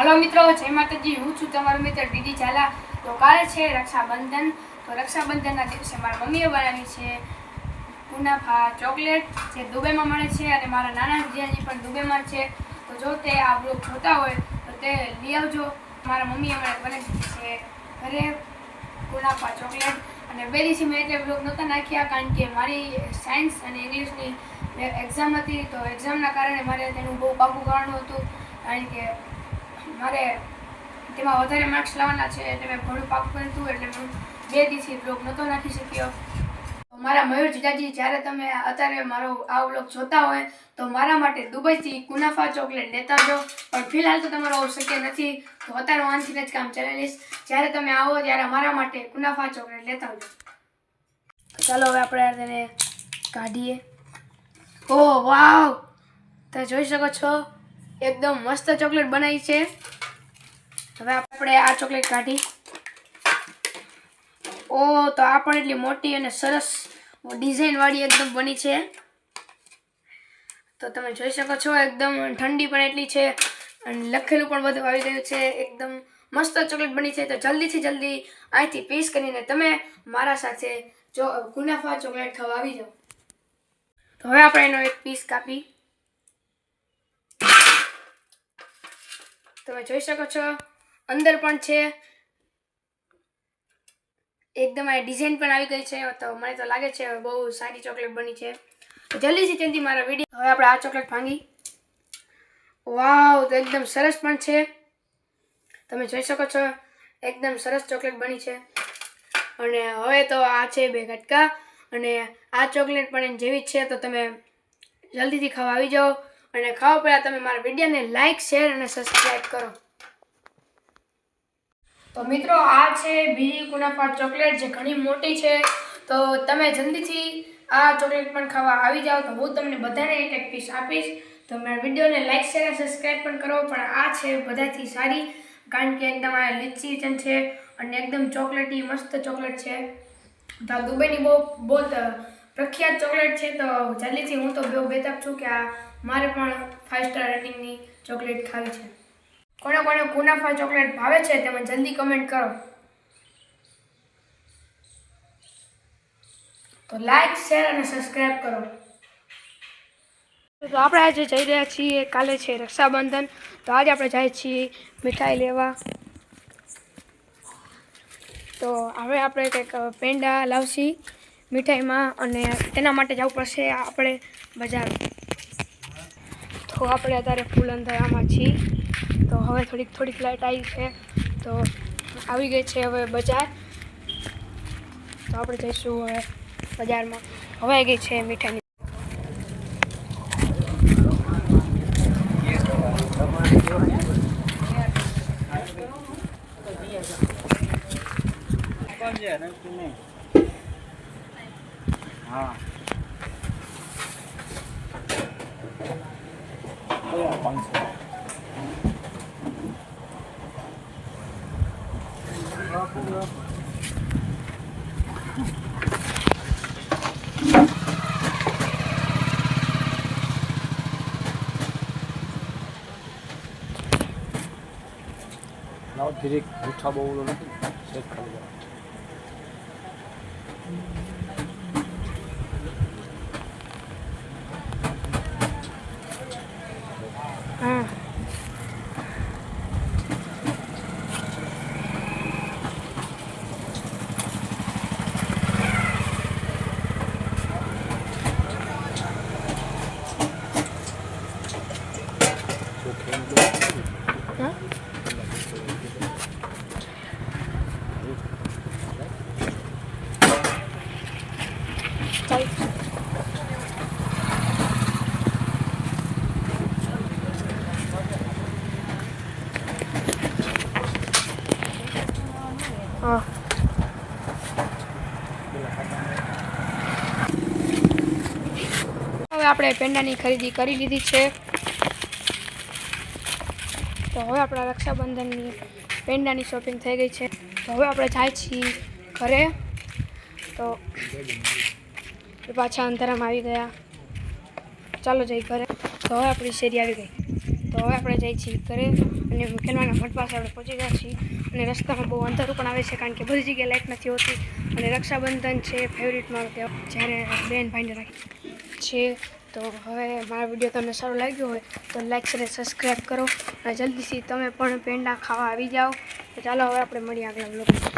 Hello મિત્રો, જય માતાજી. હું છું તમારો મિત્ર દીદી ઝાલા. તો કાલે છે રક્ષાબંધન. તો રક્ષાબંધનના દિવસે મારા મમ્મીએ બનાવી છે કુનાફા ચોકલેટ, જે દુબઈમાં મળે છે અને મારા નાના જીજાજી પણ દુબઈમાં છે. તો જો તે આ બ્લોગ જોતા હોય, તો તે લઈ આવજો. મારા મમ્મીએ મને બનાવી છે ઘરે કુનાફા ચોકલેટ. અને પહેલીથી મેં એટલે બ્લોગ નહોતા નાખ્યા, કારણ કે મારી સાયન્સ અને ઇંગ્લિશની એક્ઝામ હતી. તો એક્ઝામના કારણે મારે તેનું બહુ પાકું કરવાનું હતું, કારણ કે મારે તેમાં વધારે માર્ક્સ લાવવાના છે એટલે મેં ઘણું પાકું કર્યું એટલે હું બે દિવસથી બ્લોગ નહોતો નાખી શક્યો. મારા મયુર જીજાજી જ્યારે તમે અત્યારે મારો આ બ્લોગ જોતા હોય, તો મારા માટે દુબઈથી કુનાફા ચોકલેટ લેતા જો પણ ફિલહાલ તો તમારો શક્ય નથી. તો અત્યારે હું આનથી જ કામ ચલાવી લઈશ જ્યારે તમે આવો, ત્યારે મારા માટે કુનાફા ચોકલેટ લેતા આવજો ચાલો, હવે આપણે તેને કાઢીએ. ઓહ, વાવ! તમે જોઈ શકો છો? એકદમ મસ્ત ચોકલેટ બનાવી છે. હવે આપણે આ ચોકલેટ કાઢી. ઓ, તો આ પણ એટલી મોટી અને સરસ ડિઝાઇનવાળી એકદમ બની છે. તો તમે જોઈ શકો છો, એકદમ ઠંડી પણ એટલી છે અને લખેલું પણ બધું આવી ગયું છે. એકદમ મસ્ત ચોકલેટ બની છે. તો જલ્દીથી જલ્દી અહીંથી પીસ કરીને તમે મારા સાથે જો ગુનાફા ચોકલેટ ખાવા આવી જાઓ. તો હવે આપણે એનો એક પીસ કાપી. તમે જોઈ શકો છો. અંદર પણ છે. એકદમ આ ડિઝાઇન પણ આવી ગઈ છે. તો મને તો લાગે છે બહુ સારી ચોકલેટ બની છે. જલ્દીથી ત્યાંથી મારા વીડિયો હવે આપણે આ ચોકલેટ ભાંગી. વાવ, તો એકદમ સરસ પણ છે. તમે જોઈ શકો છો, એકદમ સરસ ચોકલેટ બની છે. અને હવે તો આ છે બે ઘટકા. અને આ ચોકલેટ પણ જેવી જ છે. તો તમે જલ્દીથી ખાવા આવી જાઓ. અને ખાવા પહેલાં તમે મારા વિડીયોને લાઇક શેર અને સબસ્ક્રાઈબ કરો. તો મિત્રો, આ છે બીજી કુનાફા ચોકલેટ, જે ઘણી મોટી છે. તો તમે જલ્દીથી આ ચોકલેટ પણ ખાવા આવી જાઓ. તો હું તમને બધાને એક એક પીસ આપીશ. તો મારા વિડીયોને લાઇક શેર અને સબસ્ક્રાઈબ પણ કરો. પણ આ છે બધાથી સારી, કારણ કે એકદમ આ લીચી ચન છે અને એકદમ ચોકલેટી, મસ્ત ચોકલેટ છે. તો આ દુબઈની બહુ બહુ પ્રખ્યાત ચોકલેટ છે તો જલ્દીથી હું તો બહુ બેતાબ છું કે આ મારે પણ ફાઇવ સ્ટાર રેટિંગની ચોકલેટ ખાવી છે. કોને કોને કુનાફા ચોકલેટ ભાવે છે તમે જલ્દી કમેન્ટ કરો. તો લાઈક શેર અને સબસ્ક્રાઈબ કરો. તો આપણે આજે જઈ રહ્યા છીએ, કાલે છે રક્ષાબંધન. તો આજે આપણે જઈએ છીએ મીઠાઈ લેવા. તો હવે આપણે કંઈક પેંડા લાવશી. મીઠાઈમાં અને તેના માટે જવું પડશે આપણે બજાર. તો આપણે અત્યારે ફૂલ અંધારામાં છીએ. તો હવે થોડીક થોડીક લાઇટ આવી છે. તો આવી ગઈ છે હવે બજાર. તો આપણે જઈશું હવે બજારમાં. હવે આવી ગઈ છે મીઠાઈની. સમજે ને તું નહીં હા કયા પાંચસો લાવ ધીરે મીઠા બહુ ઓલો નથી સેજ ખાલી જરા. હા હા હવે આપણે પેંડાની ખરીદી કરી લીધી છે. તો હવે આપણા રક્ષાબંધનની પેંડાની શોપિંગ થઈ ગઈ છે. તો હવે આપણે જાય છીએ ઘરે. તો પાછા અંધારામાં આવી ગયા. ચાલો જઈ ઘરે. તો હવે આપણી શેરી આવી ગઈ. તો હવે આપણે જઈ છીએ ઘરે અને ખેલવાના મઠ પાસે આપણે પહોંચી ગયા છીએ. અને રસ્તામાં બહુ અંધારું પણ આવે છે કારણ કે બધી જગ્યાએ લાઇટ નથી હોતી. અને રક્ષાબંધન છે ફેવરિટ મારો ત્યાં જ્યારે બેન ભાઈને રાખી છે. તો હવે મારો વીડિયો તમને સારો લાગ્યો હોય તો લાઇક અને સબસ્ક્રાઈબ કરો. અને જલ્દીથી તમે પણ પેંડા ખાવા આવી જાઓ. તો ચાલો હવે આપણે મળીએ આગલા બ્લોગમાં